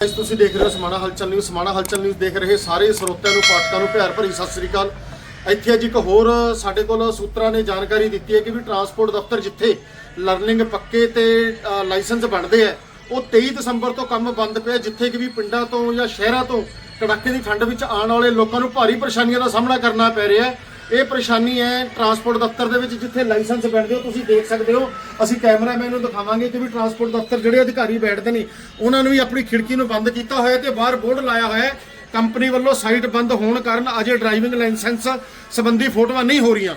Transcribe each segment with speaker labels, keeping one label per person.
Speaker 1: ਅੱਜ ਤੁਸੀਂ ਦੇਖ ਰਹੇ ਹੋ ਸਮਾਣਾ ਹਲਚਲ ਨਿਊਜ਼ ਸਮਾਣਾ ਹਲਚਲ ਨਿਊਜ਼ ਦੇਖ ਰਹੇ ਸਾਰੇ ਸਰੋਤਿਆਂ ਨੂੰ, ਪਾਠਕਾਂ ਨੂੰ, ਪਿਆਰ ਭਰੀ ਸਤਿ ਸ੍ਰੀ ਅਕਾਲ। ਇੱਥੇ ਅੱਜ ਇੱਕ ਹੋਰ ਸਾਡੇ ਕੋਲ ਸੂਤਰਾਂ ਨੇ ਜਾਣਕਾਰੀ ਦਿੱਤੀ ਹੈ ਕਿ ਵੀ ਟਰਾਂਸਪੋਰਟ ਦਫ਼ਤਰ ਜਿੱਥੇ ਲਰਨਿੰਗ ਪੱਕੇ ਤੇ ਲਾਇਸੈਂਸ ਬਣਦੇ ਆ ਉਹ 23 ਦਸੰਬਰ ਤੋਂ ਕੰਮ ਬੰਦ ਪਿਆ ਜਿੱਥੇ ਕਿ ਵੀ ਪਿੰਡਾਂ ਤੋਂ ਜਾਂ ਸ਼ਹਿਰਾਂ ਤੋਂ ਕੜਾਕੇ ਦੀ ਠੰਡ ਵਿੱਚ ਆਉਣ ਵਾਲੇ ਲੋਕਾਂ ਨੂੰ ਭਾਰੀ ਪਰੇਸ਼ਾਨੀਆਂ ਦਾ ਸਾਹਮਣਾ ਕਰਨਾ ਪੈ ਰਿਹਾ ਹੈ। ਇਹ ਪਰੇਸ਼ਾਨੀ ਹੈ ਟਰਾਂਸਪੋਰਟ ਦਫ਼ਤਰ ਦੇ ਵਿੱਚ ਜਿੱਥੇ ਲਾਇਸੈਂਸ ਬੈਠਦੇ ਹੋ, ਤੁਸੀਂ ਦੇਖ ਸਕਦੇ ਹੋ। ਅਸੀਂ ਕੈਮਰਾਮੈਨ ਨੂੰ ਦਿਖਾਵਾਂਗੇ ਕਿ ਵੀ ਟਰਾਂਸਪੋਰਟ ਦਫ਼ਤਰ ਜਿਹੜੇ ਅਧਿਕਾਰੀ ਬੈਠਦੇ ਨੇ, ਉਹਨਾਂ ਨੂੰ ਵੀ ਆਪਣੀ ਖਿੜਕੀ ਨੂੰ ਬੰਦ ਕੀਤਾ ਹੋਇਆ ਤੇ ਬਾਹਰ ਬੋਰਡ ਲਾਇਆ ਹੋਇਆ ਹੈ। ਕੰਪਨੀ ਵੱਲੋਂ ਸਾਈਟ ਬੰਦ ਹੋਣ ਕਾਰਨ ਅਜੇ ਡਰਾਈਵਿੰਗ ਲਾਇਸੈਂਸ ਸੰਬੰਧੀ ਫੋਟੋਆਂ ਨਹੀਂ ਹੋ ਰਹੀਆਂ।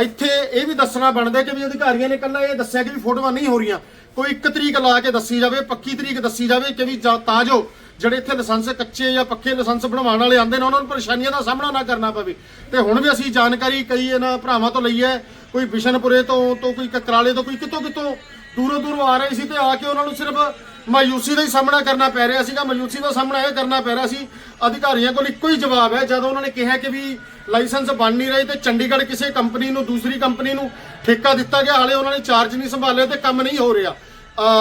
Speaker 1: ਇੱਥੇ ਇਹ ਵੀ ਦੱਸਣਾ ਬਣਦਾ ਕਿ ਵੀ ਅਧਿਕਾਰੀਆਂ ਨੇ ਕੱਲਾ ਇਹ ਦੱਸਿਆ ਕਿ ਵੀ ਫੋਟੋਆਂ ਨਹੀਂ ਹੋ ਰਹੀਆਂ। ਕੋਈ ਇੱਕ ਤਰੀਕ ਲਾ ਕੇ ਦੱਸੀ ਜਾਵੇ, ਪੱਕੀ ਤਰੀਕ ਦੱਸੀ ਜਾਵੇ ਕਿ ਵੀ ਜਾਂ- ਤਾਂ ਜੋ ਜਿਹੜੇ ਇੱਥੇ ਲਾਇਸੈਂਸ ਕੱਚੇ ਜਾਂ ਪੱਕੇ ਲਾਇਸੈਂਸ ਬਣਵਾਉਣ ਵਾਲੇ ਆਉਂਦੇ ਨੇ, ਉਹਨਾਂ ਨੂੰ ਪਰੇਸ਼ਾਨੀਆਂ ਦਾ ਸਾਹਮਣਾ ਨਾ ਕਰਨਾ ਪਵੇ। ਤੇ ਹੁਣ ਵੀ ਅਸੀਂ ਜਾਣਕਾਰੀ ਕਈ ਇਹਨਾਂ ਭਰਾਵਾਂ ਤੋਂ ਲਈ ਹੈ, ਕੋਈ ਬਿਸ਼ਨਪੁਰੇ ਤੋਂ ਤੋਂ ਕੋਈ ਕਕਰਾਲੇ ਤੋਂ, ਕੋਈ ਕਿਤੋਂ ਕਿਤੋਂ ਦੂਰੋਂ ਦੂਰੋਂ ਆ ਰਹੇ ਸੀ ਤੇ ਆ ਕੇ ਉਹਨਾਂ ਨੂੰ ਸਿਰਫ ਮਾਯੂਸੀ ਦਾ ਹੀ ਸਾਹਮਣਾ ਕਰਨਾ ਪੈ ਰਿਹਾ ਸੀਗਾ। ਮਾਯੂਸੀ ਦਾ ਸਾਹਮਣਾ ਇਹ ਕਰਨਾ ਪੈ ਰਿਹਾ ਸੀ, ਅਧਿਕਾਰੀਆਂ ਕੋਲ ਇੱਕੋ ਹੀ ਜਵਾਬ ਹੈ। ਜਦੋਂ ਉਹਨਾਂ ਨੇ ਕਿਹਾ ਕਿ ਵੀ ਲਾਇਸੈਂਸ ਬਣ ਨਹੀਂ ਰਹੇ ਤੇ ਚੰਡੀਗੜ੍ਹ ਕਿਸੇ ਕੰਪਨੀ ਨੂੰ, ਦੂਸਰੀ ਕੰਪਨੀ ਨੂੰ ਠੇਕਾ ਦਿੱਤਾ ਗਿਆ, ਹਾਲੇ ਉਹਨਾਂ ਨੇ ਚਾਰਜ ਨਹੀਂ ਸੰਭਾਲਿਆ ਤੇ ਕੰਮ ਨਹੀਂ ਹੋ ਰਿਹਾ।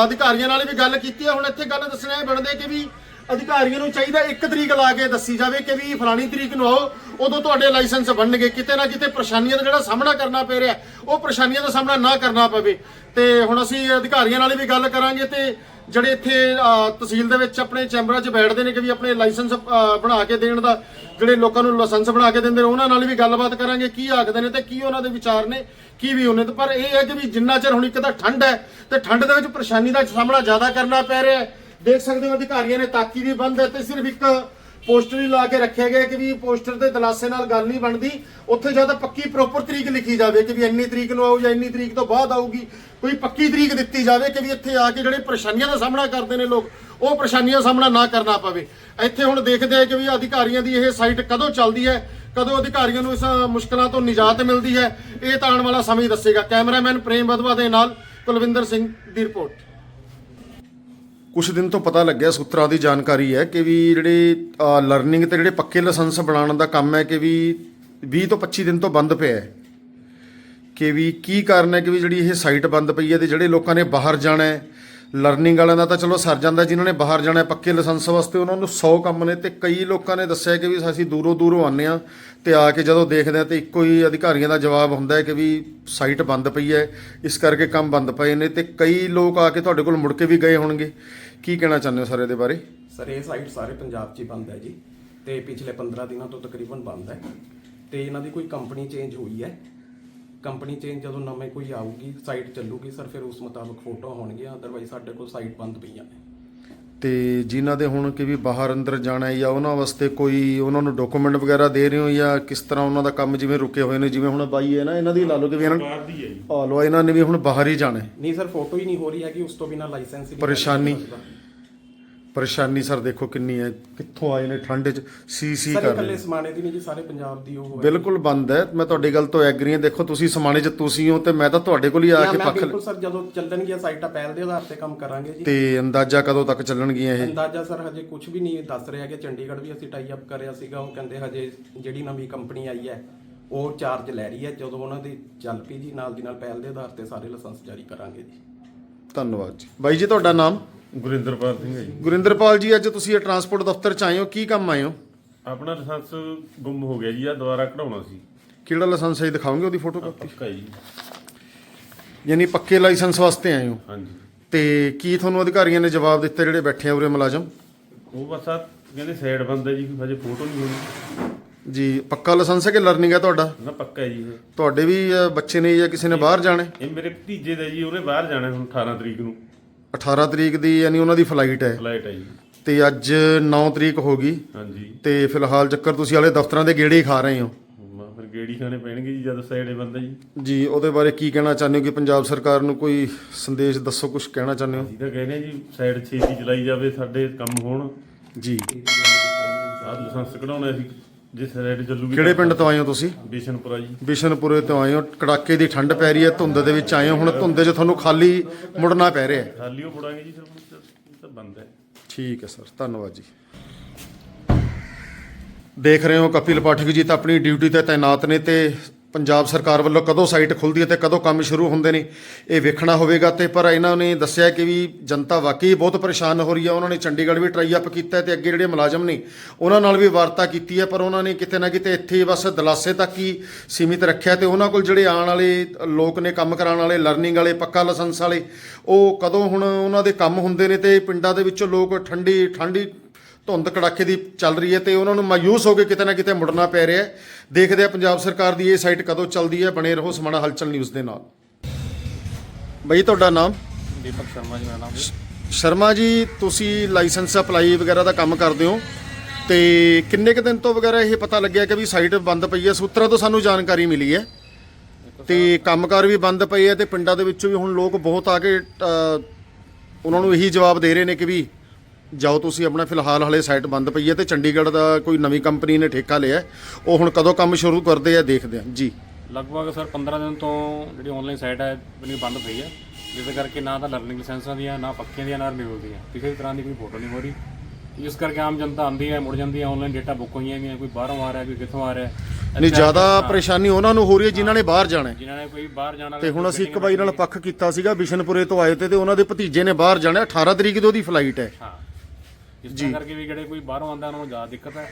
Speaker 1: ਅਧਿਕਾਰੀਆਂ ਨਾਲ ਵੀ ਗੱਲ ਕੀਤੀ ਹੈ। ਹੁਣ ਇੱਥੇ ਗੱਲ ਦੱਸਣਾ ਇਹ ਬਣਦੇ ਕਿ ਵੀ ਅਧਿਕਾਰੀਆਂ ਨੂੰ ਚਾਹੀਦਾ ਇੱਕ ਤਰੀਕ ਲਾ ਕੇ ਦੱਸੀ ਜਾਵੇ ਕਿ ਵੀ ਫਲਾਣੀ ਤਰੀਕ ਨੂੰ ਆਓ, ਉਦੋਂ ਤੁਹਾਡੇ ਲਾਇਸੈਂਸ ਬਣਨਗੇ। ਕਿਤੇ ਨਾ ਕਿਤੇ ਪਰੇਸ਼ਾਨੀਆਂ ਦਾ ਜਿਹੜਾ ਸਾਹਮਣਾ ਕਰਨਾ ਪੈ ਰਿਹਾ, ਉਹ ਪਰੇਸ਼ਾਨੀਆਂ ਦਾ ਸਾਹਮਣਾ ਨਾ ਕਰਨਾ ਪਵੇ। ਤੇ ਹੁਣ ਅਸੀਂ ਅਧਿਕਾਰੀਆਂ ਨਾਲ ਵੀ ਗੱਲ ਕਰਾਂਗੇ ਤੇ ਜਿਹੜੇ ਇੱਥੇ ਤਹਿਸੀਲ ਦੇ ਵਿੱਚ ਆਪਣੇ ਚੈਂਬਰਾਂ 'ਚ ਬੈਠਦੇ ਨੇ ਕਿ ਵੀ ਆਪਣੇ ਲਾਇਸੈਂਸ ਬਣਾ ਕੇ ਦੇਣ ਦਾ, ਜਿਹੜੇ ਲੋਕਾਂ ਨੂੰ ਲਾਇਸੈਂਸ ਬਣਾ ਕੇ ਦਿੰਦੇ ਨੇ, ਉਹਨਾਂ ਨਾਲ ਵੀ ਗੱਲਬਾਤ ਕਰਾਂਗੇ, ਕੀ ਆਖਦੇ ਨੇ ਤੇ ਕੀ ਉਹਨਾਂ ਦੇ ਵਿਚਾਰ ਨੇ, ਕੀ ਵੀ ਉਹਨੇ ਪਰ ਇਹ ਹੈ ਕਿ ਵੀ ਜਿੰਨਾ ਚਿਰ ਹੁਣ ਇੱਕ ਤਾਂ ਠੰਡ ਹੈ, ਤੇ ਠੰਡ ਦੇ ਵਿੱਚ ਪਰੇਸ਼ਾਨੀ ਦਾ ਸਾਹਮਣਾ ਜ਼ਿਆਦਾ ਕਰਨਾ ਪੈ ਰਿਹਾ ਹੈ। ਦੇਖ ਸਕਦੇ ਹੋ ਅਧਿਕਾਰੀਆਂ ਨੇ ਤਾਕੀ ਵੀ ਬੰਦ ਹੈ ਤੇ ਸਿਰਫ ਇੱਕ ਪੋਸਟਰ ਹੀ ਲਾ ਕੇ ਰੱਖਿਆ ਗਿਆ ਕਿ ਵੀ ਪੋਸਟਰ ਦੇ ਦਲਾਸੇ ਨਾਲ ਗੱਲ ਨਹੀਂ ਬਣਦੀ। ਉੱਥੇ ਜਾਂ ਤਾਂ ਪੱਕੀ ਪ੍ਰੋਪਰ ਤਰੀਕ ਲਿਖੀ ਜਾਵੇ ਕਿ ਵੀ ਇੰਨੀ ਤਰੀਕ ਨੂੰ ਆਊ ਜਾਂ ਇੰਨੀ ਤਰੀਕ ਤੋਂ ਬਾਅਦ ਆਊਗੀ। ਕੋਈ ਪੱਕੀ ਤਰੀਕ ਦਿੱਤੀ ਜਾਵੇ ਕਿ ਵੀ ਇੱਥੇ ਆ ਕੇ ਜਿਹੜੇ ਪਰੇਸ਼ਾਨੀਆਂ ਦਾ ਸਾਹਮਣਾ ਕਰਦੇ ਨੇ ਲੋਕ, ਉਹ ਪਰੇਸ਼ਾਨੀਆਂ ਦਾ ਸਾਹਮਣਾ ਨਾ ਕਰਨਾ ਪਵੇ। ਇੱਥੇ ਹੁਣ ਦੇਖਦੇ ਆ ਕਿ ਵੀ ਅਧਿਕਾਰੀਆਂ ਦੀ ਇਹ ਸਾਈਟ ਕਦੋਂ ਚੱਲਦੀ ਹੈ, ਕਦੋਂ ਅਧਿਕਾਰੀਆਂ ਨੂੰ ਇਸ ਮੁਸ਼ਕਲਾਂ ਤੋਂ ਨਿਜਾਤ ਮਿਲਦੀ ਹੈ, ਇਹ ਤਾਂ ਆਉਣ ਵਾਲਾ ਸਮਾਂ ਹੀ ਦੱਸੇਗਾ। ਕੈਮਰਾਮੈਨ ਪ੍ਰੇਮ ਬਦਵਾ ਦੇ ਨਾਲ ਕੁਲਵਿੰਦਰ ਸਿੰਘ ਦੀ ਰਿਪੋਰਟ। ਕੁਝ ਦਿਨ ਤੋਂ ਪਤਾ ਲੱਗਿਆ, ਸੂਤਰਾਂ ਦੀ ਜਾਣਕਾਰੀ ਹੈ ਕਿ ਵੀ ਜਿਹੜੇ ਲਰਨਿੰਗ ਤੇ ਜਿਹੜੇ ਪੱਕੇ ਲਾਇਸੈਂਸ ਬਣਾਉਣ ਦਾ ਕੰਮ ਹੈ ਕਿ ਵੀ 20 ਤੋਂ 25 ਦਿਨ ਤੋਂ ਬੰਦ ਪਿਆ ਹੈ। ਕਿ ਵੀ ਕੀ ਕਾਰਨ ਹੈ ਕਿ ਵੀ ਜਿਹੜੀ ਇਹ ਸਾਈਟ ਬੰਦ ਪਈ ਹੈ ਤੇ ਜਿਹੜੇ ਲੋਕਾਂ ਨੇ ਬਾਹਰ ਜਾਣਾ ਹੈ। ਲਰਨਿੰਗ ਵਾਲਿਆਂ ਦਾ ਤਾਂ ਚਲੋ ਸਰ ਜਾਂਦਾ, ਜਿਨ੍ਹਾਂ ਨੇ ਬਾਹਰ ਜਾਣਾ ਪੱਕੇ ਲਾਇਸੈਂਸ ਵਾਸਤੇ, ਉਹਨਾਂ ਨੂੰ 100 ਕੰਮ ਨੇ ਤੇ ਕਈ ਲੋਕਾਂ ਨੇ ਦੱਸਿਆ ਕਿ ਵੀ ਅਸੀਂ ਦੂਰੋਂ ਦੂਰੋਂ ਆਉਂਦੇ ਆ ਤੇ ਆ ਕੇ ਜਦੋਂ ਦੇਖਦੇ ਆ ਤੇ ਇੱਕੋ ਹੀ ਅਧਿਕਾਰੀਆਂ ਦਾ ਜਵਾਬ ਹੁੰਦਾ ਹੈ ਕਿ ਵੀ ਸਾਈਟ ਬੰਦ ਪਈ ਹੈ, ਇਸ ਕਰਕੇ ਕੰਮ ਬੰਦ ਪਏ ਨੇ ਤੇ ਕਈ ਲੋਕ ਆ ਕੇ ਤੁਹਾਡੇ ਕੋਲ ਮੁੜ ਕੇ ਵੀ ਗਏ ਹੋਣਗੇ। ਕੀ ਕਹਿਣਾ ਚਾਹੁੰਦੇ ਹੋ ਸਰ ਇਹਦੇ ਬਾਰੇ?
Speaker 2: ਸਰ ਇਹ ਸਾਈਟ ਸਾਰੇ ਪੰਜਾਬ 'ਚ ਹੀ ਬੰਦ ਹੈ ਜੀ ਤੇ ਪਿਛਲੇ 15 ਦਿਨਾਂ ਤੋਂ ਤਕਰੀਬਨ ਬੰਦ ਹੈ ਤੇ ਇਹਨਾਂ ਦੀ ਕੋਈ ਕੰਪਨੀ ਚੇਂਜ ਹੋਈ ਹੈ। ਕੰਪਨੀ ਚੇਂਜ ਜਦੋਂ ਨਵੇਂ ਕੋਈ ਆਊਗੀ ਸਾਈਟ ਚੱਲੂਗੀ ਸਰ ਫਿਰ ਉਸ ਮੁਤਾਬਕ ਫੋਟੋ ਹੋਣਗੀਆਂ ਅਦਰਵਾਈਜ਼ ਸਾਡੇ ਕੋਲ ਸਾਈਟ ਬੰਦ ਪਈਆਂ ਨੇ।
Speaker 1: ਤੇ ਜਿਨ੍ਹਾਂ ਦੇ ਹੁਣ ਕਿ ਵੀ ਬਾਹਰ ਅੰਦਰ ਜਾਣਾ ਹੈ ਜਾਂ ਉਹਨਾਂ ਵਾਸਤੇ ਕੋਈ ਉਹਨਾਂ ਨੂੰ ਡਾਕੂਮੈਂਟ ਵਗੈਰਾ ਦੇ ਰਹੇ ਹੋ ਜਾਂ ਕਿਸ ਤਰ੍ਹਾਂ ਉਹਨਾਂ ਦਾ ਕੰਮ ਜਿਵੇਂ ਰੁਕੇ ਹੋਏ ਨੇ ਜਿਵੇਂ ਹੁਣ ਬਾਈ ਹੈ ਨਾ ਇਹਨਾਂ ਦੀ ਲਾ ਲਓ ਕਿ ਵੀ ਇਹਨਾਂ
Speaker 3: ਬਾਹਰ ਦੀ ਹੈ ਜੀ।
Speaker 1: ਆ ਲਓ ਇਹਨਾਂ ਨੇ ਵੀ ਹੁਣ ਬਾਹਰ ਹੀ ਜਾਣਾ ਹੈ।
Speaker 2: ਨਹੀਂ ਸਰ ਫੋਟੋ ਹੀ ਨਹੀਂ ਹੋ ਰਹੀ ਹੈ ਕਿ ਉਸ ਤੋਂ ਬਿਨਾ ਲਾਇਸੈਂਸ ਹੀ ਨਹੀਂ
Speaker 1: ਪਰੇਸ਼ਾਨੀ। ਪਰੇਸ਼ਾਨੀ ਸਰ ਦੇਖੋ ਕਿੰਨੀ ਹੈ ਕਿੱਥੋਂ ਆਏ ਨੇ ਠੰਡ 'ਚ ਸੀ ਸੀ ਕਰ ਰਹੇ
Speaker 2: ਇਕੱਲੇ। ਸਮਾਣੇ ਦੀ ਨਹੀਂ ਜੀ ਸਾਰੇ ਪੰਜਾਬ ਦੀ ਉਹ ਹੈ।
Speaker 1: ਬਿਲਕੁਲ ਬੰਦ ਹੈ ਮੈਂ ਤੁਹਾਡੀ ਗੱਲ ਤੋਂ ਐਗਰੀ ਹਾਂ। ਦੇਖੋ ਤੁਸੀਂ ਸਮਾਣੇ 'ਚ ਤੁਸੀਂ ਹੋ ਤੇ ਮੈਂ ਤਾਂ ਤੁਹਾਡੇ ਕੋਲ ਹੀ ਆ ਕੇ
Speaker 2: ਮੈਂ
Speaker 1: ਪੱਖ
Speaker 2: ਬਿਲਕੁਲ ਸਰ ਜਦੋਂ ਚੱਲਣਗੀਆਂ ਸਾਈਟਾਂ ਪਹਿਲ ਦੇ ਆਧਾਰ ਤੇ ਕੰਮ ਕਰਾਂਗੇ ਜੀ।
Speaker 1: ਤੇ ਅੰਦਾਜ਼ਾ ਕਦੋਂ ਤੱਕ ਚੱਲਣਗੀਆਂ ਇਹ?
Speaker 2: ਅੰਦਾਜ਼ਾ ਸਰ ਹਜੇ ਕੁਝ ਵੀ ਨਹੀਂ ਦੱਸ ਰਿਹਾ ਕਿ ਚੰਡੀਗੜ੍ਹ ਵੀ ਅਸੀਂ ਟਾਈ ਅਪ ਕਰਿਆ ਸੀਗਾ। ਉਹ ਕਹਿੰਦੇ ਹਜੇ ਜਿਹੜੀ ਨਵੀਂ ਕੰਪਨੀ ਆਈ ਹੈ ਉਹ ਚਾਰਜ ਲੈ ਰਹੀ ਹੈ। ਜਦੋਂ ਉਹਨਾਂ ਦੀ ਚੱਲ ਪਈ ਜੀ ਨਾਲ ਦੀ ਨਾਲ ਪਹਿਲ ਦੇ ਆਧਾਰ ਤੇ ਸਾਰੇ ਲਾਇਸੈਂਸ ਜਾਰੀ ਕਰਾਂਗੇ ਜੀ।
Speaker 1: ਧੰਨਵਾਦ ਜੀ। ਬਾਈ ਜੀ ਤੁਹਾਡਾ ਨਾਮ?
Speaker 3: ਗੁਰਿੰਦਰਪਾਲ ਸਿੰਘ ਹੈ ਜੀ।
Speaker 1: ਗੁਰਿੰਦਰਪਾਲ ਜੀ ਅੱਜ ਤੁਸੀਂ ਇਹ ਟਰਾਂਸਪੋਰਟ ਦਫ਼ਤਰ 'ਚ ਆਏ ਹੋ ਕੀ ਕੰਮ ਆਏ ਹੋ?
Speaker 3: ਆਪਣਾ ਲਾਇਸੈਂਸ ਗੁੰਮ ਹੋ ਗਿਆ ਜੀ ਆ ਦੁਬਾਰਾ ਕਢਾਉਣਾ ਸੀ।
Speaker 1: ਕਿਹੜਾ ਲਾਇਸੈਂਸ ਹੈ ਦਿਖਾਓਗੇ ਉਹਦੀ ਫੋਟੋ ਕਾਪੀ
Speaker 3: ਪੱਕਾ ਜੀ।
Speaker 1: ਯਾਨੀ ਪੱਕੇ ਲਾਇਸੈਂਸ ਵਾਸਤੇ ਆਏ ਹੋ।
Speaker 3: ਹਾਂਜੀ।
Speaker 1: ਤੇ ਕੀ ਤੁਹਾਨੂੰ ਅਧਿਕਾਰੀਆਂ ਨੇ ਜਵਾਬ ਦਿੱਤੇ ਜਿਹੜੇ ਬੈਠੇ ਆ ਉਰੇ ਮੁਲਾਜ਼ਮ?
Speaker 3: ਉਹ ਬਸ ਆ ਕਹਿੰਦੇ ਸਾਈਡ ਬੰਦ ਹੈ ਜੀ ਹਜੇ ਫੋਟੋ ਨਹੀਂ ਹੋਣੀ
Speaker 1: ਜੀ ਪੱਕਾ ਲਾਇਸੈਂਸ ਹੈ ਕਿ ਲਰਨਿੰਗ ਹੈ ਤੁਹਾਡਾ?
Speaker 3: ਨਾ ਪੱਕਾ ਹੈ ਜੀ ਇਹ।
Speaker 1: ਤੁਹਾਡੇ ਵੀ ਅ, ਬੱਚੇ ਨੇ ਜਾਂ ਕਿਸੇ ਨੇ ਬਾਹਰ ਜਾਣਾ ਹੈ?
Speaker 3: ਇਹ ਮੇਰੇ ਭਤੀਜੇ ਦਾ ਜੀ ਉਹਨੇ ਬਾਹਰ ਜਾਣਾ ਹੁਣ 18 ਤਰੀਕ ਨੂੰ।
Speaker 1: 18 ਤਰੀਕ ਦੀ ਯਾਨੀ ਉਹਨਾਂ ਦੀ ਫਲਾਈਟ ਹੈ।
Speaker 3: ਫਲਾਈਟ ਹੈ ਜੀ।
Speaker 1: ਤੇ ਅੱਜ 9 ਤਰੀਕ ਹੋ ਗਈ।
Speaker 3: ਹਾਂਜੀ।
Speaker 1: ਤੇ ਫਿਲਹਾਲ ਚੱਕਰ ਤੁਸੀਂ ਵਾਲੇ ਦਫ਼ਤਰਾਂ ਦੇ ਗੇੜੇ ਹੀ ਖਾ ਰਹੇ ਹੋ।
Speaker 3: ਮੈਂ ਫਿਰ ਗੇੜੀ ਖਾਣੇ ਪੈਣਗੇ ਜੀ ਜਦ ਸਾਈਡੇ ਬੰਦਾ ਜੀ।
Speaker 1: ਜੀ ਉਹਦੇ ਬਾਰੇ ਕੀ ਕਹਿਣਾ ਚਾਹੁੰਦੇ ਹੋ ਕਿ ਪੰਜਾਬ ਸਰਕਾਰ ਨੂੰ ਕੋਈ ਸੰਦੇਸ਼ ਦੱਸੋ ਕੁਝ ਕਹਿਣਾ ਚਾਹੁੰਦੇ ਹੋ?
Speaker 3: ਅਸੀਂ ਤਾਂ ਕਹਿੰਦੇ ਜੀ ਸਾਈਡ ਛੇਤੀ ਚਲਾਈ ਜਾਵੇ ਸਾਡੇ ਕੰਮ ਹੋਣ।
Speaker 1: ਜੀ।
Speaker 3: ਆਹ ਲਾਇਸੈਂਸ ਕਢਾਉਣਾ ਸੀ ਜੇ ਸਾਈਡ ਚੱਲੂਗੀ
Speaker 1: ਕਿਹੜੇ ਪਿੰਡ ਤੋਂ ਆਏ ਹੋ ਤੁਸੀਂ?
Speaker 3: ਬਿਸ਼ਨਪੁਰਾ ਜੀ।
Speaker 1: ਬਿਸ਼ਨਪੁਰੇ ਤੋਂ ਆਏ ਹੋ। ਕੜਾਕੇ ਦੀ ਠੰਡ ਪੈ ਰਹੀ ਹੈ ਧੁੰਦ ਦੇ ਵਿੱਚ ਆਏ ਹੋ। ਹੁਣ ਧੁੰਦ 'ਚ ਤੁਹਾਨੂੰ ਖਾਲੀ ਮੁੜਨਾ ਪੈ ਰਿਹਾ ਹੈ।
Speaker 3: ਖਾਲੀ ਉਹ ਮੁੜਾਂਗੇ ਜੀ ਫਿਰ ਤਾਂ ਬੰਦ ਹੈ।
Speaker 1: ਠੀਕ ਹੈ ਸਰ ਧੰਨਵਾਦ ਜੀ। ਦੇਖ ਰਹੇ ਹੋ ਕਪਿਲ ਪਾਠਕ ਜੀ ਤਾਂ ਆਪਣੀ ਡਿਊਟੀ ਤੇ ਤਾਇਨਾਤ ਨੇ ਤੇ ਪੰਜਾਬ ਸਰਕਾਰ ਵੱਲੋਂ ਕਦੋਂ ਸਾਈਟ ਖੁੱਲਦੀ ਹੈ ਤੇ ਕਦੋਂ ਕੰਮ ਸ਼ੁਰੂ ਹੁੰਦੇ ਨੇ, ਇਹ ਵੇਖਣਾ ਹੋਵੇਗਾ ਤੇ ਪਰ ਇਹਨਾਂ ਨੇ ਦੱਸਿਆ ਕਿ ਵੀ ਜਨਤਾ ਵਾਕਈ ਬਹੁਤ ਪਰੇਸ਼ਾਨ ਹੋ ਰਹੀ ਹੈ। ਉਹਨਾਂ ਨੇ ਚੰਡੀਗੜ੍ਹ ਵੀ ਟਰਾਈ ਅਪ ਕੀਤਾ ਹੈ ਤੇ ਅੱਗੇ ਜਿਹੜੇ ਮੁਲਾਜ਼ਮ ਨੇ, ਉਹਨਾਂ ਨਾਲ ਵੀ ਵਾਰਤਾ ਕੀਤੀ ਹੈ, ਪਰ ਉਹਨਾਂ ਨੇ ਕਿਤੇ ਨਾ ਕਿਤੇ ਇੱਥੇ ਬਸ ਦਲਾਸੇ ਤੱਕ ਹੀ ਸੀਮਿਤ ਰੱਖਿਆ ਤੇ ਉਹਨਾਂ ਕੋਲ ਜਿਹੜੇ ਆਉਣ ਵਾਲੇ ਲੋਕ ਨੇ, ਕੰਮ ਕਰਾਉਣ ਵਾਲੇ ਲਰਨਿੰਗ ਵਾਲੇ, ਪੱਕਾ ਲਾਇਸੈਂਸ ਵਾਲੇ, ਉਹ ਕਦੋਂ ਹੁਣ ਉਹਨਾਂ ਦੇ ਕੰਮ ਹੁੰਦੇ ਨੇ ਤੇ ਪਿੰਡਾਂ ਦੇ ਵਿੱਚੋਂ ਲੋਕ ਠੰਡੀ ਠੰਡੀ ਧੁੰਦ ਕੜਾਕੇ ਦੀ ਚੱਲ ਰਹੀ ਹੈ ਤੇ ਉਹਨਾਂ ਨੂੰ ਮਾਯੂਸ ਹੋ ਕੇ ਕਿਤੇ ਨਾ ਕਿਤੇ ਮੁੜਨਾ ਪੈ ਰਿਹਾ ਹੈ। ਦੇਖਦੇ ਆ ਪੰਜਾਬ ਸਰਕਾਰ ਦੀ ਇਹ ਸਾਈਟ ਕਦੋਂ ਚੱਲਦੀ ਹੈ। ਬਣੇ ਰਹੋ ਸਮਾਣਾ ਹਲਚਲ ਨਿਊਜ਼ ਦੇ ਨਾਲ। ਬਈ ਤੁਹਾਡਾ ਨਾਮ?
Speaker 4: ਦੀਪਕ ਸ਼ਰਮਾ ਜੀ ਮੇਰਾ ਨਾਮ ਜੀ।
Speaker 1: ਸ਼ਰਮਾ ਜੀ ਤੁਸੀਂ ਲਾਇਸੈਂਸ ਅਪਲਾਈ ਵਗੈਰਾ ਦਾ ਕੰਮ ਕਰਦੇ ਹੋ ਤੇ ਕਿੰਨੇ ਕੁ ਦਿਨ ਤੋਂ ਵਗੈਰਾ ਇਹ ਪਤਾ ਲੱਗਿਆ ਕਿ ਵੀ ਸਾਈਟ ਬੰਦ ਪਈ ਹੈ? ਸੂਤਰਾਂ ਤੋਂ ਸਾਨੂੰ ਜਾਣਕਾਰੀ ਮਿਲੀ ਹੈ। ਤੇ ਕੰਮਕਾਰ ਵੀ ਬੰਦ ਪਏ ਹੈ ਤੇ ਪਿੰਡਾਂ ਦੇ ਵਿੱਚੋਂ ਵੀ ਹੁਣ ਲੋਕ ਬਹੁਤ ਆ ਕੇ ਅ, ਉਹਨਾਂ ਨੂੰ ਇਹੀ ਜਵਾਬ ਦੇ ਰਹੇ ਨੇ ਕਿ ਵੀ ਜਾਓ ਤੁਸੀਂ ਆਪਣਾ ਫਿਲਹਾਲ ਹਲੇ ਸਾਈਟ ਬੰਦ ਪਈ ਹੈ ਤੇ ਚੰਡੀਗੜ੍ਹ ਦਾ ਕੋਈ ਨਵੀਂ ਕੰਪਨੀ ਨੇ ਠੇਕਾ ਲਿਆ ਹੈ। ਉਹ ਹੁਣ ਕਦੋਂ ਕੰਮ ਸ਼ੁਰੂ ਕਰਦੇ ਆ ਦੇਖਦੇ ਆ। ਜੀ।
Speaker 4: ਲਗਭਗ ਸਰ 15 ਦਿਨ ਤੋਂ ਜਿਹੜੀ ਆਨਲਾਈਨ ਸਾਈਟ ਹੈ ਬਣੀ ਬੰਦ ਪਈ ਹੈ। ਜਿਸ ਕਰਕੇ ਨਾ ਤਾਂ ਲਰਨਿੰਗ ਲਾਇਸੈਂਸਾਂ ਦੀਆਂ ਨਾ ਪੱਕੀਆਂ ਦੀਆਂ ਨਾ ਰਿਨਿਊਅਲ ਦੀਆਂ। ਕਿਸੇ ਵੀ ਤਰ੍ਹਾਂ ਦੀ ਕੋਈ ਫੋਟੋ ਨਹੀਂ ਹੋ ਰਹੀ। ਇਸ ਕਰਕੇ ਆਮ ਜਨਤਾ ਆਉਂਦੀ ਹੈ ਮੁੜ ਜਾਂਦੀ ਹੈ ਆਨਲਾਈਨ ਡੇਟਾ ਬੁੱਕ ਹੋਈਆਂ ਵੀ ਕੋਈ ਬਾਹਰੋਂ ਆ ਰਿਹਾ ਕੋਈ ਕਿੱਥੋਂ ਆ ਰਿਹਾ।
Speaker 1: ਨਹੀਂ ਜ਼ਿਆਦਾ ਪਰੇਸ਼ਾਨੀ ਉਹਨਾਂ ਨੂੰ ਹੋ ਰਹੀ ਹੈ ਜਿਨ੍ਹਾਂ ਨੇ ਬਾਹਰ ਜਾਣਾ ਹੈ।
Speaker 4: ਜਿਨ੍ਹਾਂ ਨੇ ਕੋਈ ਬਾਹਰ ਜਾਣਾ
Speaker 1: ਤੇ ਹੁਣ ਅਸੀਂ ਇੱਕ ਬਾਈ ਨਾਲ ਪੱਖ ਕੀਤਾ ਸੀਗਾ ਬਿਸ਼ਨਪੁਰੇ ਤੋਂ ਆਏ ਤੇ ਤੇ ਉਹਨਾਂ ਦੇ ਭਤੀਜੇ ਨੇ ਬਾਹਰ ਜਾਣਾ 18 ਤਰੀਕ ਦੀ ਉਹਦੀ ਫਲਾਈਟ ਹੈ।
Speaker 4: ਹਾਂ। ਇਸ ਤਰ੍ਹਾਂ ਕਰਕੇ ਵੀ ਜਿਹੜੇ ਕੋਈ ਬਾਹਰੋਂ ਆਉਂਦਾ ਉਹਨਾਂ ਨੂੰ ਜ਼ਿਆਦਾ ਦਿੱਕਤ ਹੈ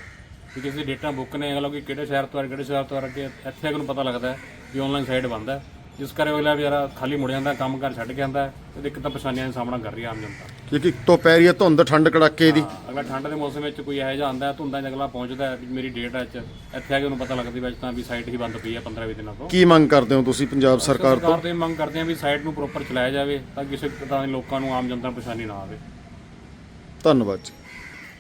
Speaker 4: ਕਿ ਕਿਸੇ ਦੀ ਡੇਟਾ ਬੁੱਕ ਨੇ ਅਗਲਾ ਕੋਈ ਕਿਹੜੇ ਸ਼ਹਿਰ ਤੋਂ ਆ ਕਿਹੜੇ ਸ਼ਹਿਰ ਤੋਂ ਆ ਕੇ ਇੱਥੇ ਅਗਰ ਨੂੰ ਪਤਾ ਲੱਗਦਾ ਹੈ ਵੀ ਆਨਲਾਈਨ ਸਾਈਟ ਬੰਦ ਹੈ। ਜਿਸ ਕਰਕੇ ਅਗਲਾ ਵਿਚਾਰਾ ਖਾਲੀ ਮੁੜ ਜਾਂਦਾ ਕੰਮ ਘਰ ਛੱਡ ਕੇ ਆਉਂਦਾ ਹੈ ਤੇ ਦਿੱਕਤਾਂ ਪਰੇਸ਼ਾਨੀਆਂ ਦਾ ਸਾਹਮਣਾ ਕਰ ਰਹੀ ਹੈ ਆਮ ਜਨਤਾ।
Speaker 1: ਕਿਉਂਕਿ ਇੱਕ ਤੋਂ ਪੈ ਰਹੀ ਹੈ ਧੁੰਦ ਠੰਡ ਕੜਾਕੇ ਦੀ।
Speaker 4: ਅਗਲਾ ਠੰਡ ਦੇ ਮੌਸਮ ਵਿੱਚ ਕੋਈ ਇਹੋ ਜਿਹਾ ਆਉਂਦਾ ਹੈ ਧੁੰਦਾਂ 'ਚ ਅਗਲਾ ਪਹੁੰਚਦਾ ਹੈ ਵੀ ਮੇਰੀ ਡੇਟ ਹੈ ਅੱਜ ਇੱਥੇ ਆ ਕੇ ਉਹਨੂੰ ਪਤਾ ਲੱਗਦੀ ਵਿੱਚ ਤਾਂ ਵੀ ਸਾਈਟ ਹੀ ਬੰਦ ਪਈ ਹੈ 15-20 ਦਿਨਾਂ ਤੋਂ।
Speaker 1: ਕੀ ਮੰਗ ਕਰਦੇ ਹੋ ਤੁਸੀਂ ਪੰਜਾਬ ਸਰਕਾਰ ਤੋਂ?
Speaker 4: ਸਰਕਾਰ ਤੋਂ ਇਹ ਮੰਗ ਕਰਦੇ ਹਾਂ ਵੀ ਸਾਈਟ ਨੂੰ ਪ੍ਰੋਪਰ ਚਲਾਇਆ ਜਾਵੇ ਤਾਂ ਕਿਸੇ ਤਰ੍ਹਾਂ ਦੇ ਲੋਕਾਂ ਨੂੰ ਆਮ ਜਨਤਾ ਨੂੰ ਪਰੇਸ਼ਾਨੀ ਨਾ ਆਵੇ।
Speaker 1: ਧੰਨਵਾਦ ਜੀ।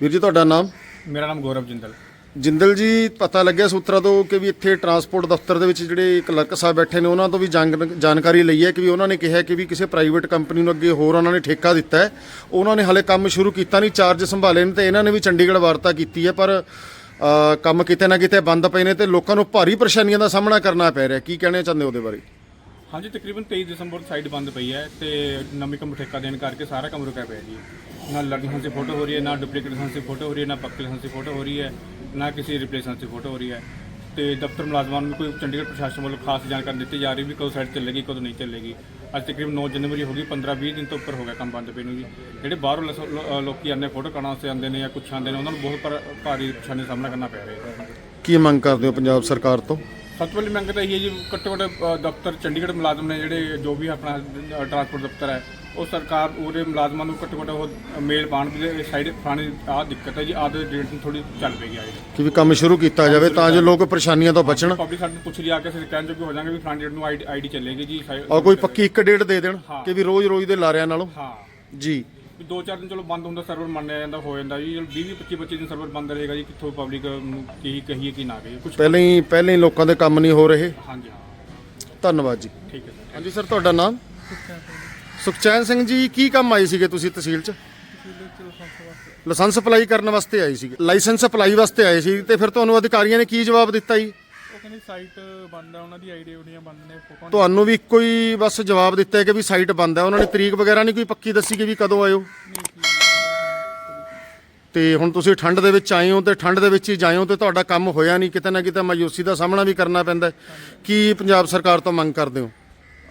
Speaker 1: ਵੀਰ ਜੀ ਤੁਹਾਡਾ ਨਾਮ?
Speaker 5: ਮੇਰਾ ਨਾਮ ਗੌਰਵ ਜਿੰਦਲ।
Speaker 1: ਜਿੰਦਲ ਜੀ ਪਤਾ ਲੱਗਿਆ ਸੂਤਰਾਂ ਤੋਂ ਕਿ ਵੀ ਇੱਥੇ ਟਰਾਂਸਪੋਰਟ ਦਫ਼ਤਰ ਦੇ ਵਿੱਚ ਜਿਹੜੇ ਕਲਰਕ ਸਾਹਿਬ ਬੈਠੇ ਨੇ ਉਹਨਾਂ ਤੋਂ ਵੀ ਜਾਣ- ਜਾਣਕਾਰੀ ਲਈ ਹੈ ਕਿ ਵੀ ਉਹਨਾਂ ਨੇ ਕਿਹਾ ਕਿ ਵੀ ਕਿਸੇ ਪ੍ਰਾਈਵੇਟ ਕੰਪਨੀ ਨੂੰ ਅੱਗੇ ਹੋਰ ਉਹਨਾਂ ਨੇ ਠੇਕਾ ਦਿੱਤਾ ਹੈ। ਉਹਨਾਂ ਨੇ ਹਲੇ ਕੰਮ ਸ਼ੁਰੂ ਕੀਤਾ ਨਹੀਂ ਚਾਰਜ ਸੰਭਾਲੇ ਨੇ ਤੇ ਇਹਨਾਂ ਨੇ ਵੀ ਚੰਡੀਗੜ੍ਹ ਵਾਰਤਾ ਕੀਤੀ ਹੈ ਪਰ ਕੰਮ ਕਿਤੇ ਨਾ ਕਿਤੇ ਬੰਦ ਪਏ ਨੇ ਤੇ ਲੋਕਾਂ ਨੂੰ ਭਾਰੀ ਪਰੇਸ਼ਾਨੀਆਂ ਦਾ ਸਾਹਮਣਾ ਕਰਨਾ ਪੈ ਰਿਹਾ ਕੀ ਕਹਿਣਾ ਚਾਹੁੰਦੇ ਉਹਦੇ ਬਾਰੇ?
Speaker 5: ਹਾਂਜੀ ਤਕਰੀਬਨ 23 ਦਸੰਬਰ ਤੋਂ ਸਾਈਟ ਬੰਦ ਪਈ ਹੈ ਤੇ ਨਵੀਂ ਕੰਮ ਠੇਕਾ ਦੇਣ ਕਰਕੇ ਸਾਰਾ ਕੰਮ ਰੁਕਿਆ ਪਿਆ ਜੀ। ਨਾ ਲਰਨਿੰਗ ਦੀ ਫੋਟੋ ਹੋ ਰਹੀ ਹੈ ਨਾ ਡੁਪਲੀਕੇਟ ਲਾਇਸੈਂਸ ਦੀ ਫੋਟੋ ਹੋ ਰਹੀ ਹੈ ਨਾ ਪੱਕੇ ਲਾਇਸੈਂਸ ਦੀ ਫੋਟੋ ਹੋ ਰਹੀ ਹੈ ਨਾ ਕਿਸੇ ਰਿਪਲੇਸੈਂਸ ਦੀ ਫੋਟੋ ਹੋ ਰਹੀ ਹੈ। ਤੇ ਦਫ਼ਤਰ ਮੁਲਾਜ਼ਮਾਂ ਨੂੰ ਕੋਈ ਚੰਡੀਗੜ੍ਹ ਪ੍ਰਸ਼ਾਸਨ ਵੱਲੋਂ ਖਾਸ ਜਾਣਕਾਰੀ ਦਿੱਤੀ ਜਾ ਰਹੀ ਵੀ ਕਦੋਂ ਸਾਈਡ ਚੱਲੇਗੀ ਕਦੋਂ ਨਹੀਂ ਚੱਲੇਗੀ। ਅੱਜ ਤਕਰੀਬਨ 9 ਜਨਵਰੀ ਹੋ ਗਈ 15-20 ਦਿਨ ਤੋਂ ਉੱਪਰ ਹੋ ਗਿਆ ਕੰਮ ਬੰਦ ਪਏ ਨੂੰ ਜੀ। ਜਿਹੜੇ ਬਾਹਰੋਂ ਲਸ- ਲੋ- ਅ, ਲੋਕੀ ਆਉਂਦੇ ਫੋਟੋ ਕਰਾਉਣ ਵਾਸਤੇ ਆਉਂਦੇ ਨੇ ਜਾਂ ਕੁਛ ਆਉਂਦੇ ਨੇ ਉਹਨਾਂ ਨੂੰ ਬਹੁਤ ਭਾਰੀ ਪਰੇਸ਼ਾਨੀ ਦਾ ਸਾਹਮਣਾ ਕਰਨਾ ਪੈ ਰਿਹਾ ਹੈ।
Speaker 1: ਕੀ ਮੰਗ ਕਰਦੇ ਹੋ ਪੰਜਾਬ ਸਰਕਾਰ ਤੋਂ?
Speaker 5: ਸਭ ਤੋਂ ਪਹਿਲੀ ਮੰਗ ਤਾਂ ਇਹ ਹੈ ਜੀ ਘੱਟੋ ਘੱਟ ਦਫ਼ਤਰ ਚੰਡੀਗੜ੍ਹ ਮੁਲਾਜ਼ਮ ਨੇ ਜਿਹੜੇ ਜੋ ਵੀ ਆਪਣਾ ਟਰਾਂਸਪੋਰਟ ਦਫ਼ਤਰ ਹੈ ਉਹ ਸਰਕਾਰ ਉਹਦੇ ਮੁਲਾਜ਼ਮਾਂ ਨੂੰ ਘੱਟੋ ਘੱਟ ਉਹ ਮੇਲ ਪਾਉਣ ਵੀ ਸਾਈਡ ਫਲਾਣੀ ਆਹ ਦਿੱਕਤ ਹੈ ਜੀ ਆਹ ਦੇ ਡੇਟ ਨੂੰ ਥੋੜੀ ਚੱਲ ਪਏਗੀ ਆਏ
Speaker 1: ਕਿ ਵੀ ਕੰਮ ਸ਼ੁਰੂ ਕੀਤਾ ਜਾਵੇ ਤਾਂ ਜੋ ਲੋਕ ਪਰੇਸ਼ਾਨੀਆਂ ਤੋਂ ਬਚਣ।
Speaker 5: ਪਬਲਿਕ ਸਾਡੇ ਪੁੱਛ ਲਿਆ ਕੇ ਅਸੀਂ ਕਹਿਣ ਜੋਗੇ ਹੋ ਜਾਾਂਗੇ ਵੀ ਫਲਾਣੀ ਡੇਟ ਨੂੰ ਆਈਡੀ ਚੱਲੇਗੀ ਜੀ
Speaker 1: ਔਰ ਕੋਈ ਪੱਕੀ ਇੱਕ ਡੇਟ ਦੇ ਦੇਣ ਕਿ ਵੀ ਰੋਜ਼-ਰੋਜ਼ ਦੇ ਲਾਰਿਆਂ ਨਾਲੋਂ।
Speaker 5: ਹਾਂ।
Speaker 1: ਜੀ।
Speaker 5: ਵੀ ਦੋ ਚਾਰ ਦਿਨ ਚਲੋ ਬੰਦ ਹੁੰਦਾ ਸਰਵਰ ਮੰਨਿਆ ਜਾਂਦਾ ਹੋ ਜਾਂਦਾ ਜੀ। 20 25 25 ਦਿਨ ਸਰਵਰ ਬੰਦ ਰਹੇਗਾ ਜੀ ਕਿੱਥੋਂ ਪਬਲਿਕ ਨੂੰ ਕੀ ਕਹੀਏ ਕੀ ਨਾ ਕਹੀਏ ਕੁਝ
Speaker 1: ਪਹਿਲਾਂ ਹੀ ਪਹਿਲਾਂ ਹੀ ਲੋਕਾਂ ਦੇ ਕੰਮ ਨਹੀਂ ਹੋ ਰਹੇ।
Speaker 5: ਹਾਂਜੀ ਹਾਂ।
Speaker 1: ਧੰਨਵਾਦ ਜੀ।
Speaker 5: ਠੀਕ ਹੈ
Speaker 1: ਹਾਂਜੀ ਸਰ ਤੁਹਾਡਾ ਨਾਮ? ਸੁਖਚੈਨ ਸਿੰਘ ਜੀ ਕੀ ਕੰਮ ਆਏ ਸੀਗੇ ਤੁਸੀਂ ਤਹਿਸੀਲ 'ਚ? ਲਾਇਸੈਂਸ ਅਪਲਾਈ ਕਰਨ ਵਾਸਤੇ ਆਏ ਸੀਗੇ। ਲਾਇਸੈਂਸ ਅਪਲਾਈ ਵਾਸਤੇ ਆਏ ਸੀ ਤੇ ਫਿਰ ਤੁਹਾਨੂੰ ਅਧਿਕਾਰੀਆਂ ਨੇ ਕੀ ਜਵਾਬ ਦਿੱਤਾ ਜੀ?
Speaker 6: ਕਹਿੰਦੇ ਸਾਈਟ ਬੰਦ ਆ? ਉਹਨਾਂ ਦੀ ਆਈਡੀ ਉਹਦੀਆਂ ਬੰਦ ਨੇ ਫੋਟੋ
Speaker 1: ਤੁਹਾਨੂੰ ਵੀ ਇੱਕੋ ਹੀ ਬਸ ਜਵਾਬ ਦਿੱਤਾ ਹੈ ਕਿ ਵੀ ਸਾਈਟ ਬੰਦ ਹੈ ਉਹਨਾਂ ਨੇ ਤਰੀਕ ਵਗੈਰਾ ਨਹੀਂ ਕੋਈ ਪੱਕੀ ਦੱਸੀ ਕਿ ਵੀ ਕਦੋਂ ਆਇਓ। ਤੇ ਹੁਣ ਤੁਸੀਂ ਠੰਡ ਦੇ ਵਿੱਚ ਆਏ ਹੋ ਤੇ ਠੰਡ ਦੇ ਵਿੱਚ ਹੀ ਜਾਏ ਹੋ ਤੇ ਤੁਹਾਡਾ ਕੰਮ ਹੋਇਆ ਨਹੀਂ। ਕਿਤੇ ਨਾ ਕਿਤੇ ਮਾਯੂਸੀ ਦਾ ਸਾਹਮਣਾ ਵੀ ਕਰਨਾ ਪੈਂਦਾ ਹੈ। ਕੀ ਪੰਜਾਬ ਸਰਕਾਰ ਤੋਂ ਮੰਗ ਕਰਦੇ ਹੋ?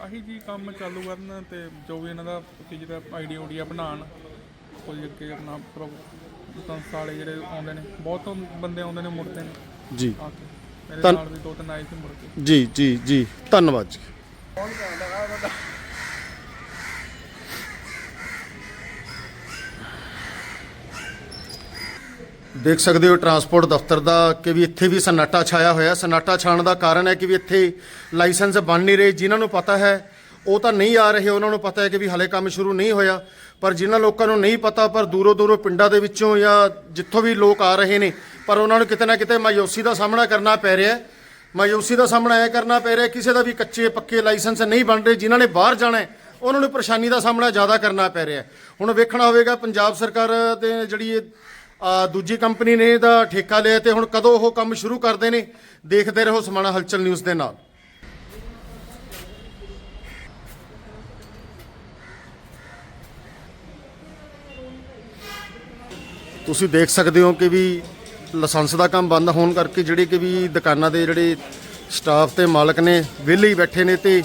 Speaker 6: ਆਹੀ ਜੀ ਕੰਮ ਚਾਲੂ ਕਰਨ ਤੇ ਜੋ ਵੀ ਇਹਨਾਂ ਦਾ ਜਿਹੜਾ ਆਈਡੀ ਓਡੀਆ ਬਣਾਉਣ ਕੋਈ ਅੱਗੇ ਆਪਣਾ ਸੰਸਥਾ ਵਾਲੇ ਜਿਹੜੇ ਆਉਂਦੇ ਨੇ ਬਹੁਤ ਬੰਦੇ ਆਉਂਦੇ ਨੇ ਮੁੜਦੇ ਨੇ।
Speaker 1: ਜੀ।
Speaker 6: ਆ ਕੇ। ਮੇਰੇ
Speaker 1: ਧੰਨ-
Speaker 6: ਨਾਲ ਵੀ ਦੋ ਤਿੰਨ ਆਏ ਸੀ ਮੁੜ ਕੇ।
Speaker 1: ਜੀ ਜੀ ਜੀ। ਧੰਨਵਾਦ ਜੀ। ਦੇਖ ਸਕਦੇ ਹੋ ਟਰਾਂਸਪੋਰਟ ਦਫ਼ਤਰ ਦਾ ਕਿ ਵੀ ਇੱਥੇ ਵੀ ਸਨਾਟਾ ਛਾਇਆ ਹੋਇਆ। ਸਨਾਟਾ ਛਾਣ ਦਾ ਕਾਰਨ ਹੈ ਕਿ ਵੀ ਇੱਥੇ ਲਾਇਸੈਂਸ ਬਣ ਨਹੀਂ ਰਹੇ। ਜਿਨ੍ਹਾਂ ਨੂੰ ਪਤਾ ਹੈ ਉਹ ਤਾਂ ਨਹੀਂ ਆ ਰਹੇ। ਉਹਨਾਂ ਨੂੰ ਪਤਾ ਹੈ ਕਿ ਵੀ ਹਲੇ ਕੰਮ ਸ਼ੁਰੂ ਨਹੀਂ ਹੋਇਆ। ਪਰ ਜਿਨ੍ਹਾਂ ਲੋਕਾਂ ਨੂੰ ਨਹੀਂ ਪਤਾ, ਪਰ ਦੂਰੋਂ ਦੂਰੋਂ ਪਿੰਡਾਂ ਦੇ ਵਿੱਚੋਂ ਜਾਂ ਜਿੱਥੋਂ ਵੀ ਲੋਕ ਆ ਰਹੇ ਨੇ, ਪਰ ਉਹਨਾਂ ਨੂੰ ਕਿਤੇ ਨਾ ਕਿਤੇ ਮਾਯੂਸੀ ਦਾ ਸਾਹਮਣਾ ਕਰਨਾ ਪੈ ਰਿਹਾ ਹੈ। ਮਾਯੂਸੀ ਦਾ ਸਾਹਮਣਾ ਇਹ ਕਰਨਾ ਪੈ ਰਿਹਾ ਕਿਸੇ ਦਾ ਵੀ ਕੱਚੇ ਪੱਕੇ ਲਾਇਸੈਂਸ ਨਹੀਂ ਬਣ ਰਹੇ, ਜਿਨ੍ਹਾਂ ਨੇ ਬਾਹਰ ਜਾਣਾ ਉਹਨਾਂ ਨੂੰ ਪਰੇਸ਼ਾਨੀ ਦਾ ਸਾਹਮਣਾ ਜ਼ਿਆਦਾ ਕਰਨਾ ਪੈ ਰਿਹਾ ਹੁਣ ਵੇਖਣਾ ਹੋਵੇਗਾ, ਪੰਜਾਬ ਸਰਕਾਰ ਦੇ ਜਿਹੜੀ ਇਹ ਦੂਜੀ ਕੰਪਨੀ ਨੇ ਇਹਦਾ ਠੇਕਾ ਲਿਆ ਤੇ ਹੁਣ ਕਦੋਂ ਉਹ ਕੰਮ ਸ਼ੁਰੂ ਕਰਦੇ ਨੇ, ਦੇਖਦੇ ਰਹੋ ਸਮਾਣਾ ਹਲਚਲ ਨਿਊਜ਼ ਦੇ ਨਾਲ। ਤੁਸੀਂ ਦੇਖ ਸਕਦੇ ਹੋ ਕਿ ਵੀ ਲਾਇਸੈਂਸ ਦਾ ਕੰਮ ਬੰਦ ਹੋਣ ਕਰਕੇ ਜਿਹੜੇ ਕਿ ਵੀ ਦੁਕਾਨਾਂ ਦੇ ਜਿਹੜੇ ਸਟਾਫ ਤੇ ਮਾਲਕ ਨੇ ਵਿਹਲੇ ਹੀ ਬੈਠੇ ਨੇ ਤੇ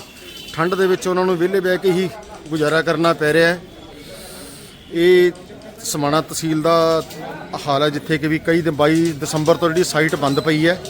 Speaker 1: ਠੰਡ ਦੇ ਵਿੱਚ ਉਹਨਾਂ ਨੂੰ ਵਿਹਲੇ ਬਹਿ ਕੇ ਹੀ ਗੁਜ਼ਾਰਾ ਕਰਨਾ ਪੈ ਰਿਹਾ ਹੈ। ਇਹ ਸਮਾਣਾ ਤਹਿਸੀਲ ਦਾ ਹਾਲ ਹੈ, ਜਿੱਥੇ ਕਿ ਵੀ ਕਈ ਦਿਨ 22 ਦਸੰਬਰ ਤੋਂ ਜਿਹੜੀ ਸਾਈਟ ਬੰਦ ਪਈ ਹੈ।